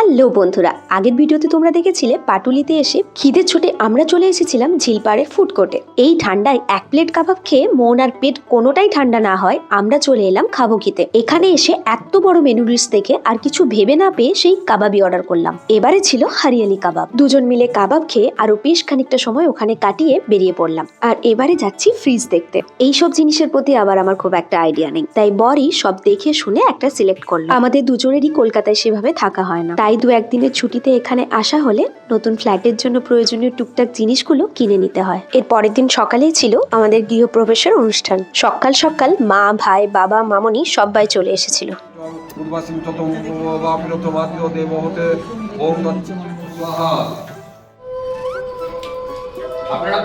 Hello বন্ধুরা, আগের ভিডিওতে তোমরা দেখেছিলে পাটুলিতে এসে খিদে ছুটে আমরা চলে এসেছিলাম ঝিলপাড়ের ফুড কোর্টে এই ঠান্ডায় এক প্লেট কাবাব খেয়ে মন আর পেট কোনোটাই ঠান্ডা না হয়, আমরা চলে এলাম খাব খেতে। এখানে এসে এত বড় মেনু লিস্ট দেখে আর কিছু ভেবে না পেয়ে সেই কাবাবই অর্ডার করলাম। এবারে ছিল হারিয়ালি কাবাব। দুজন মিলে কাবাব খেয়ে আরও বেশ খানিকটা সময় ওখানে কাটিয়ে বেরিয়ে পড়লাম। আর এবারে যাচ্ছি ফ্রিজ দেখতে। এই সব জিনিসের প্রতি আবার আমার খুব একটা আইডিয়া নেই। তাই বরই সব দেখে শুনে একটা সিলেক্ট করল আমাদের দুজনেরই কলকাতায় সেভাবে থাকা হয় না। তাই দু একদিনের ছুটিতে এখানে আসা হলে নতুন ফ্ল্যাটের জন্য প্রয়োজনীয় টুকটাক জিনিসগুলো কিনে নিতে হয়। এর পরের দিন সকালেই ছিল আমাদের গৃহপ্রবেশের অনুষ্ঠান। সকাল সকাল মা, ভাই, বাবা, মামনি সবাই চলে এসেছিল। আপনারা